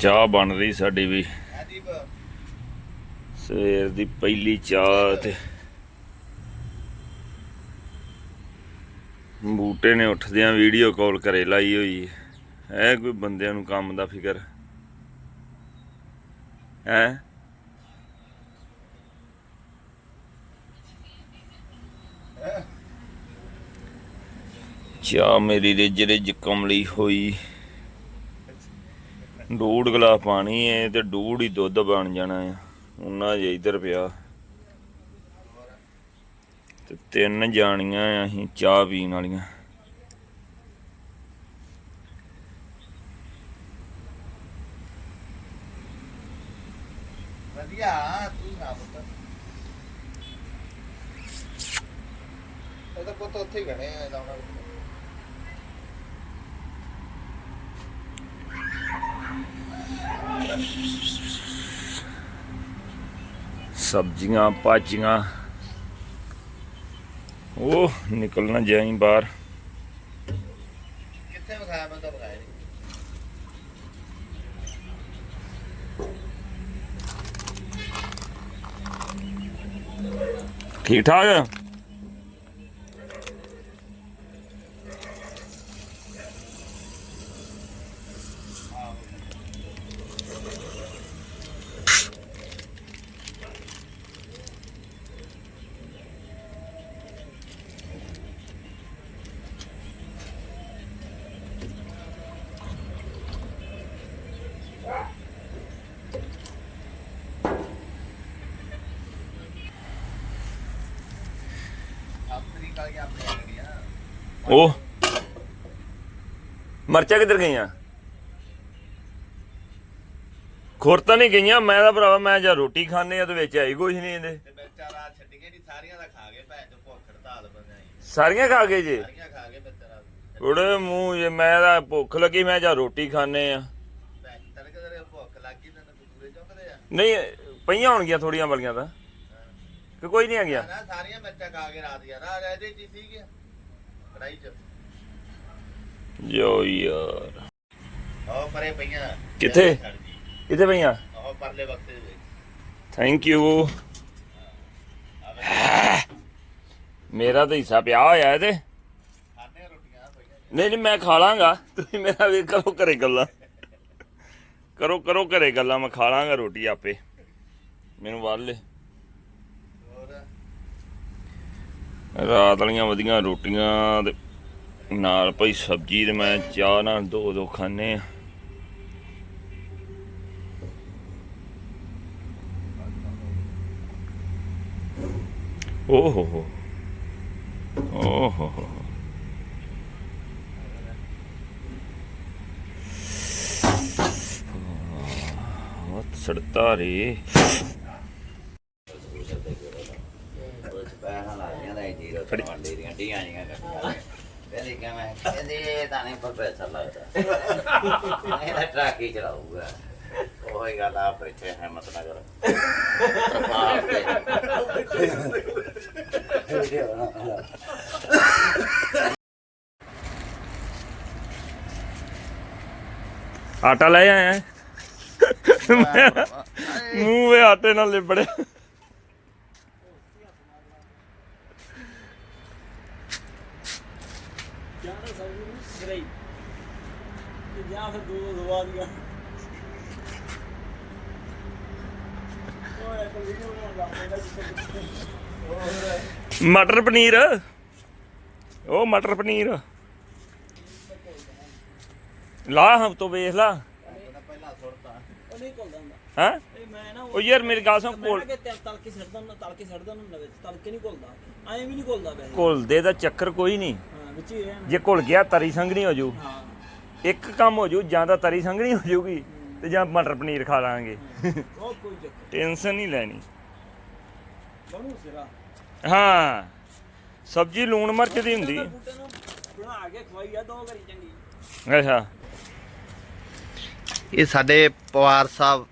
ਚਾਹ ਬਣ ਰਹੀ ਸਾਡੀ ਵੀ। ਸਵੇਰ ਦੀ ਪਹਿਲੀ ਚਾਹ ਤੇ ਬੂਟੇ ਨੇ ਉੱਠਦਿਆਂ ਵੀਡੀਓ ਕਾਲ ਘਰੇ ਲਾਈ ਹੋਈ। ਹੈ ਹੈ ਕੋਈ ਬੰਦਿਆਂ ਨੂੰ ਕੰਮ ਦਾ ਫਿਕਰ? ਹੈ? ਚਾਹ ਮੇਰੀ ਰਿੱਜ ਰਿੱਝ ਕਮਲੀ ਹੋਈ। ਡੂੜ ਗਲਾ ਪਾਣੀ ਹੈ ਤੇ ਡੂੜ ਹੀ ਦੁੱਧ ਬਣ ਜਾਣਾ ਆ ਉਹਨਾਂ ਜੇ ਇਧਰ ਪਿਆ। ਤੇ ਤਿੰਨ ਜਾਣੀਆਂ ਅਸੀਂ ਚਾਹ ਪੀਣ ਵਾਲੀਆਂ। ਵਧੀਆ, ਤੂੰ ਨਾ ਪੁੱਤ। ਇਹ ਤਾਂ ਪੁੱਤ ਉੱਥੇ ਹੀ ਖੜੇ ਆ ਲਾਉਣਾ ਸਬਜ਼ੀਆਂ ਭਾਜੀਆਂ। ਉਹ ਨਿਕਲਣਾ ਜਾਈ ਬਾਹਰ। ਕਿੱਥੇ ਵਿਖਾਇਆ ਤਾਂ ਵਿਖਾਇਆ ਠੀਕ ਠਾਕ? ਇੰਡੀਆ ਉਹ ਮਰਚਾ ਕਿੱਧਰ ਗਈਆਂ? ਖੁਰ ਤਾਂ ਨਹੀਂ ਗਈਆਂ ਮੈਂ ਤਾਂ ਭਰਾਵਾ ਮੈਂ ਜਾਂ ਰੋਟੀ ਖਾਣੇ ਆ ਤੇ ਵਿੱਚ ਆਈ ਕੁਛ ਨਹੀਂ ਇਹਦੇ। ਤੇ ਨਹੀਂ ਸਾਰੀਆਂ ਦਾ ਖਾ ਗਏ ਭੈਣ ਚੋ ਭੁੱਖ ਹੜਤਾਲ ਬਣਾਈ ਸਾਰੀਆਂ ਖਾ ਗਏ ਜੇ? ਸਾਰੀਆਂ ਖਾ ਗਏ ਵਿਚਾਰਾ ਉਹਦੇ ਮੂੰਹ ਜੇ ਮੈਂ ਤਾਂ ਭੁੱਖ ਲੱਗੀ ਮੈਂ ਜਾਂ ਰੋਟੀ ਖਾਣੇ ਆ। ਭੈਣ ਤੜਕੇ ਤੇਰੇ ਭੁੱਖ ਲੱਗ ਗਈ ਤੈਨੂੰ ਕੁਤੂਰੇ ਚੁੱਕਦੇ ਆ। ਨਹੀਂ ਪਈਆਂ ਹੋਣਗੀਆਂ ਥੋੜੀਆਂ ਬਲੀਆਂ ਤਾਂ। ਕਿ ਕੋਈ ਨਹੀਂ ਆ ਗਿਆ? ਨਾ ਸਾਰੀਆਂ ਮਿਰਚਾਂ ਖਾ ਕੇ ਰਾਤ ਯਾਰ ਆ ਇਹਦੇ ਚ ਹੀ ਸੀਗੀਆਂ ਕੜਾਈ ਚ। ਜੋ ਯਾਰ। ਉਹ ਪਰੇ ਪਈਆਂ। ਕਿੱਥੇ? ਕਿੱਥੇ ਪਈਆਂ? ਉਹ ਪਰਲੇ ਵਕਤ ਦੇ ਵਿੱਚ। ਥੈਂਕ ਯੂ ਮੇਰਾ ਤਾਂ ਹਿੱਸਾ ਪਿਆ ਹੋਇਆ ਇਹਦੇ। ਨਹੀਂ ਨਹੀਂ ਮੈਂ ਖਾ ਲਾਂਗਾ। ਤੁਸੀਂ ਮੇਰਾ ਵੀ ਕਰੋ ਘਰੇ ਗੱਲਾਂ। ਕਰੋ ਕਰੋ ਘਰੇ ਗੱਲਾਂ ਮੈਂ ਖਾ ਲਾਂਗਾ ਰੋਟੀ ਆਪੇ। ਮੈਨੂੰ ਵੱਲ। ਲੈ ਰਾਤ ਵਾਲੀਆਂ ਵਧੀਆਂ ਰੋਟੀਆਂ ਤੇ ਨਾਲ ਭਾਈ ਸਬਜ਼ੀ ਤੇ ਮੈਂ ਚਾਹ ਨਾਲ ਦੋ ਦੋ ਖਾਣੇ ਆ। ਓ ਹੋ। ਹੋ ਓ ਹੋ ਹੋ। ਬਹੁਤ ਸੜਤਾ ਰੇ। ਕੱਟੀਆਂ ਕਹਿੰਦੀ ਕਿ ਮੈਂ ਕਹਿੰਦੀ ਇਹ ਤਾਂ ਨਹੀਂ ਪ੍ਰੋਫੈਸਰ ਲੱਗਦਾ। ਇਹ ਤਾਂ ਟਰੱਕ ਹੀ ਚਲਾਊਗਾ। ਉਹੀ ਗੱਲ ਆ ਬੈਠੇ ਹਿੰਮਤ ਨਾ ਕਰ। ਬਾਪ ਦੇ ਆਟਾ ਲੈ ਆਇਆ? ਮੂੰਹ ਵੇ ਆਟੇ ਨਾਲ ਲਿਬੜਿਆ। ਜਾਂ ਤਾਂ ਸਭ ਨੂੰ ਗਰਈ। ਤੇ ਜਾਂ ਫਿਰ ਦੋ ਦੋ ਦਵਾ ਦੀਆਂ ਉਹ ਇੱਕ ਵੀਡੀਓ ਬਣਾਉਣ ਲੱਗ ਪੈਂਦਾ ਜਿੱਥੇ ਮਟਰ ਪਨੀਰ। ਉਹ ਮਟਰ ਪਨੀਰ। ਲਾ ਹਮ ਤੋਂ ਵੇਖ ਲਾ। ਉਹ ਨਹੀਂ ਘੁਲਦਾ ਹੁੰਦਾ। ਹਾਂ? ਇਹ ਮੈਂ ਨਾ ਉਹ ਯਾਰ ਮੇਰੀ ਗੱਲ ਸੁਣ ਮੈਂ ਕੋਲ ਤਲ ਤਲ ਕੇ ਛੱਡਦਾ ਨਾ ਤਲ ਕੇ ਛੱਡਦਾ ਨਾ ਵਿੱਚ ਤਲ ਕੇ ਨਹੀਂ ਘੁਲਦਾ। ਐਂ ਵੀ ਨਹੀਂ ਘੁਲਦਾ ਵੈਸੇ। ਘੁਲਦੇ ਦਾ ਚੱਕਰ ਕੋਈ ਨਹੀਂ। ਵਿੱਚ ਹੀ ਰਹਿਣਾ। ਜੇ ਘੁਲ ਗਿਆ ਤਰੀ ਸੰਘਣੀ ਹੋ ਜੂ ਹਾਂ। ਇੱਕ ਕੰਮ ਹੋ ਜੂ ਜਾਂ ਤਾਂ ਤਰੀ ਸੰਘਣੀ ਹੋ ਜੂਗੀ ਤੇ ਜਾਂ ਮਟਰ ਪਨੀਰ ਖਾ ਲਾਂਗੇ। ਉਹ ਕੋਈ ਚੱਕਰ ਟੈਨਸ਼ਨ ਨਹੀਂ ਲੈਣੀ। ਬਣੂ ਸਿਰਾ। ਹਾਂ। ਸਬਜ਼ੀ ਲੂਣ ਮਿਰਚ ਦੀ ਹੁੰਦੀ। ਬੂਟੇ ਨੂੰ ਬਣਾ ਕੇ ਖਵਾਈ ਆ ਦੋ ਵਾਰੀ ਚੰਗੀ। ਅੱਛਾ। ਇਹ ਸਾਡੇ ਪਵਾਰ ਸਾਹਿਬ।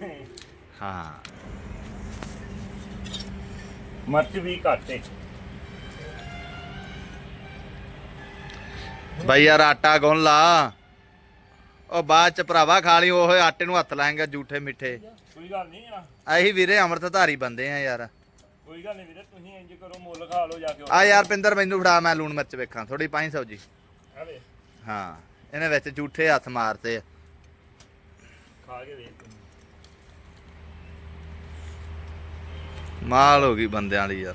ਹਾਂ। ਮਿਰਚ ਵੀ ਘੱਟ ਏ। ਬਾਈ ਯਾਰ ਆਟਾ ਗੁੰਨ ਲਾ। ਉਹ ਬਾਅਦ ਚ ਭਰਾਵਾ ਖਾ ਲਈ ਉਹ ਆਟੇ ਨੂੰ ਹੱਥ ਲਾਏਗਾ ਜੂਠੇ ਮਿੱਠੇ। ਕੋਈ ਗੱਲ ਨਹੀਂ ਆ। ਅਸੀਂ ਵੀਰੇ ਅੰਮ੍ਰਿਤਧਾਰੀ ਬੰਦੇ ਆ ਯਾਰ। ਕੋਈ ਗੱਲ ਨਹੀਂ ਵੀਰੇ ਤੁਸੀਂ ਇੰਜ ਕਰੋ ਮੁੱਲ ਖਾ ਲਓ ਜਾ ਕੇ ਆ ਯਾਰ ਪਿੰਦਰ ਮੈਨੂੰ ਫੜਾ ਮੈਂ ਲੂਣ ਮਿਰਚ ਵੇਖਾਂ ਥੋੜੀ ਪਾਈ ਸਬਜੀ। ਹਾਂ ਇਹਨੇ ਵਿੱਚ ਜੂਠੇ ਹੱਥ ਮਾਰਤੇ ਆ। ਖਾ ਕੇ ਵੇਖ ਮਾਲ ਹੋ ਗਈ ਬੰਦਿਆਂ ਵਾਲੀ ਯਾਰ।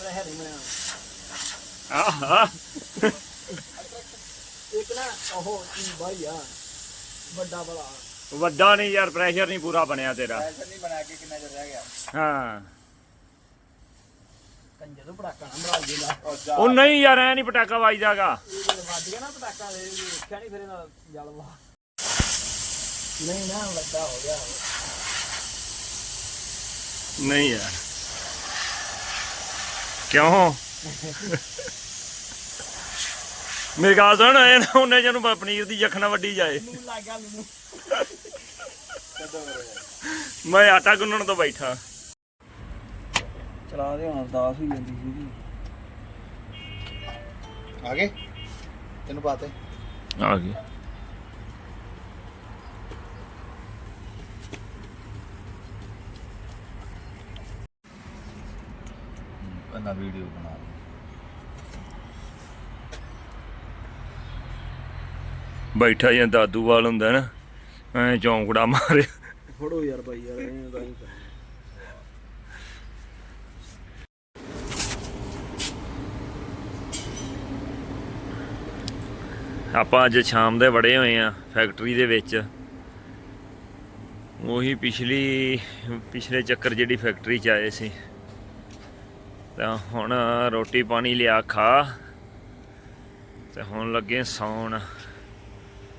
ਪਰ ਹੈ ਨਹੀਂ ਆਹਾ। ਇੱਕ ਨਾ ਉਹ ਬਾਈ ਆ ਵੱਡਾ ਬੜਾ ਵੱਡਾ ਨਹੀਂ ਯਾਰ ਪ੍ਰੈਸ਼ਰ ਨਹੀਂ ਪੂਰਾ ਬਣਿਆ ਤੇਰਾ। ਨਹੀਂ ਬਣਾ ਕੇ ਕਿੰਨਾ ਚਿਰ ਰਹਿ ਗਿਆ ਹਾਂ। ਕੰਜਰ ਪਟਾਕਾ ਨਾ ਮਰਾ ਦੇਗਾ ਉਹ ਨਹੀਂ ਯਾਰ, ਐ ਨਹੀਂ ਪਟਾਕਾ ਵੱਜਦਾਗਾ। ਵੱਜ ਗਿਆ ਨਾ ਪਟਾਕਾ ਦੇ ਵੇਖਿਆ ਨਹੀਂ ਫਿਰ ਇਹਦਾ ਜਲਵਾ ਨਹੀਂ ਨਾ ਵੱਡਾ ਹੋ ਗਿਆ ਨਹੀਂ ਯਾਰ। ਕਿਉਂ? ਮੇਰੀ ਗੱਲ ਸੁਣ ਇਹ ਨਾ ਉਹਨੇ ਜਿਹਨੂੰ ਪਨੀਰ ਦੀ ਜਖਣਾ ਵੱਡੀ ਜਾਏ। ਨੂੰ ਲੱਗ ਗਿਆ ਮੈਨੂੰ ਮੈਂ ਆਟਾ ਗੁੰਨਣ ਤੋਂ ਬੈਠਾ। ਚਲਾ ਦੇ ਹੁਣ ਅਰਦਾਸ ਹੋਈ ਜਾਂਦੀ ਸੀ ਆ ਗਏ? ਤੈਨੂੰ ਪਾਤੇ। ਆ ਗਈ ਪਹਿਲਾਂ ਵੀਡੀਓ ਬਣਾ ਬੈਠਾ ਜਾਂ ਦਾਦੂ ਵਾਲ ਹੁੰਦਾ ਨਾ ਐ ਚੌਂਕੜਾ ਮਾਰੇ ਫੜੋ ਯਾਰ ਬਾਈ ਯਾਰ ਇਹ ਤਾਂ ਹੀ ਆਪਾਂ ਅੱਜ ਸ਼ਾਮ ਦੇ ਵੜੇ ਹੋਏ ਆ ਫੈਕਟਰੀ ਦੇ ਵਿੱਚ। ਉਹੀ ਪਿਛਲੀ ਪਿਛਲੇ ਚੱਕਰ ਜਿਹੜੀ ਫੈਕਟਰੀ ਚ ਆਏ ਸੀ। ਤਾਂ ਹੁਣ ਰੋਟੀ ਪਾਣੀ ਲਿਆ ਖਾ ਤੇ ਹੁਣ ਲੱਗੇ ਸੌਣ।